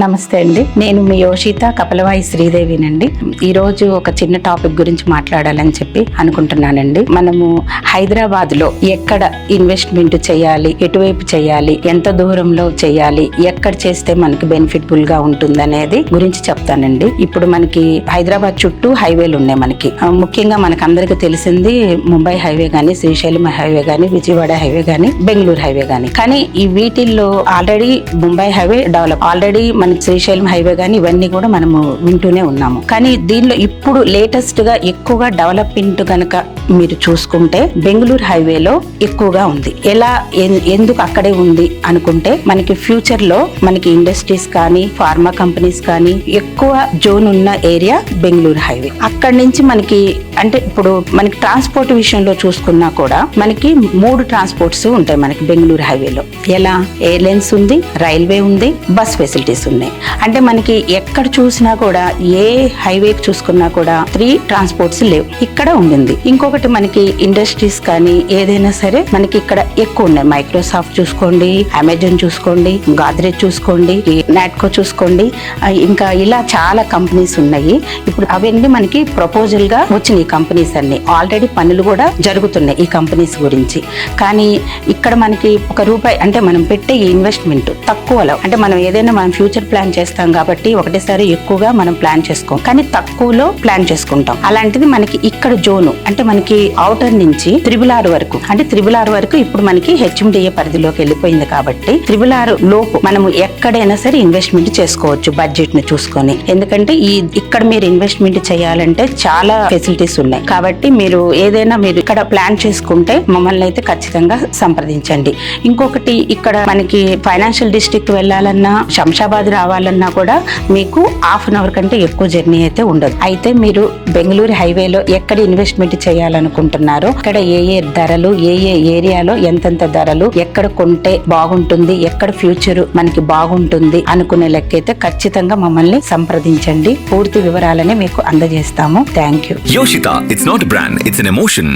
నమస్తే అండి. నేను మీ యోషిత కపలవాయి శ్రీదేవినండి. ఈరోజు ఒక చిన్న టాపిక్ గురించి మాట్లాడాలని చెప్పి అనుకుంటున్నానండి. మనము హైదరాబాద్లో ఎక్కడ ఇన్వెస్ట్మెంట్ చేయాలి ఎటువైపు చేయాలి ఎంత దూరంలో చేయాలి ఎక్కడ చేస్తే మనకి బెనిఫిట్ఫుల్గా ఉంటుందనేది గురించి చెప్తానండి. ఇప్పుడు మనకి హైదరాబాద్ చుట్టూ హైవేలు ఉన్నాయి మనకి. ముఖ్యంగా మనకు అందరికీ తెలిసింది ముంబై హైవే కానీ శ్రీశైలం హైవే కానీ విజయవాడ హైవే కానీ బెంగళూరు హైవే కానీ కానీ ఈ వీటిల్లో already Mumbai highway develop already మనకి శ్రీశైలం హైవే కానీ ఇవన్నీ కూడా మనము వింటూనే ఉన్నాము. కానీ దీనిలో ఇప్పుడు లేటెస్ట్గా ఎక్కువగా డెవలప్మెంట్ కనుక మీరు చూసుకుంటే బెంగళూరు హైవేలో ఎక్కువగా ఉంది. ఎలా ఎందుకు అక్కడే ఉంది అనుకుంటే మనకి ఫ్యూచర్లో మనకి ఇండస్ట్రీస్ కానీ ఫార్మా కంపెనీస్ కానీ ఎక్కువ జోన్ ఉన్న ఏరియా బెంగళూరు హైవే. అక్కడి నుంచి మనకి అంటే ఇప్పుడు మనకి ట్రాన్స్పోర్ట్ విషయంలో చూసుకున్నా కూడా మనకి మూడు ట్రాన్స్పోర్ట్స్ ఉంటాయి మనకి బెంగళూరు హైవేలో ఎలా? ఎయిర్లైన్స్ ఉంది రైల్వే ఉంది బస్ ఫెసిలిటీస్ ఉన్నాయి అంటే మనకి ఎక్కడ చూసినా కూడా ఏ హైవే చూసుకున్నా కూడా త్రీ ట్రాన్స్పోర్ట్స్ లేవు. ఇక్కడ ఉండింది. ఇంకొకటి మనకి ఇండస్ట్రీస్ కానీ ఏదైనా సరే మనకి ఇక్కడ ఎక్కువ ఉన్నాయి. మైక్రోసాఫ్ట్ చూసుకోండి అమెజాన్ చూసుకోండి గాద్రేజ్ చూసుకోండి నాట్కో చూసుకోండి. ఇంకా ఇలా చాలా కంపెనీస్ ఉన్నాయి. ఇప్పుడు అవన్నీ మనకి ప్రపోజల్గా వచ్చినాయి కంపెనీస్ అన్ని. ఆల్రెడీ పనులు కూడా జరుగుతున్నాయి ఈ కంపెనీస్ గురించి. కానీ ఇక్కడ మనకి ఒక రూపాయి అంటే మనం పెట్టే ఈ ఇన్వెస్ట్మెంట్ తక్కువలో అంటే మనం ఏదైనా మనం ఫ్యూచర్ ఫ్యూచర్ ప్లాన్ చేస్తాం కాబట్టి ఒకటేసారి ఎక్కువగా మనం ప్లాన్ చేసుకోం. కానీ తక్కువలో ప్లాన్ చేసుకుంటాం. అలాంటిది మనకి ఇక్కడ జోను అంటే మనకి అవుటర్ నుంచి త్రిబుల్ ఆర్ వరకు అంటే త్రిబుల్ ఆర్ వరకు ఇప్పుడు మనకి హెచ్ఎండిఏ పరిధిలోకి వెళ్ళిపోయింది కాబట్టి త్రిబుల్ ఆర్ లోపు మనము ఎక్కడైనా సరే ఇన్వెస్ట్మెంట్ చేసుకోవచ్చు బడ్జెట్ని చూసుకొని. ఎందుకంటే ఈ ఇక్కడ మీరు ఇన్వెస్ట్మెంట్ చేయాలంటే చాలా ఫెసిలిటీస్ ఉన్నాయి. కాబట్టి మీరు ఏదైనా మీరు ఇక్కడ ప్లాన్ చేసుకుంటే మమ్మల్ని అయితే ఖచ్చితంగా సంప్రదించండి. ఇంకొకటి ఇక్కడ మనకి ఫైనాన్షియల్ డిస్ట్రిక్ట్ వెళ్ళాలన్నా శంషాబాద్ రావాలన్నా కూడా మీకు హాఫ్ అన్ అవర్ కంటే ఎక్కువ జర్నీ అయితే ఉండదు. అయితే మీరు బెంగళూరు హైవేలో ఎక్కడ ఇన్వెస్ట్మెంట్ చేయాలనుకుంటున్నారో ఇక్కడ ఏ ఏ ధరలు ఏ ఏ ఏరియాలో ఎంతెంత ధరలు ఎక్కడ కొంటే బాగుంటుంది ఎక్కడ ఫ్యూచర్ మనకి బాగుంటుంది అనుకునే లెక్కైతే ఖచ్చితంగా మమ్మల్ని సంప్రదించండి. పూర్తి వివరాలని మీకు అందజేస్తాము. Thank you. Yoshita it's not brand it's emotion.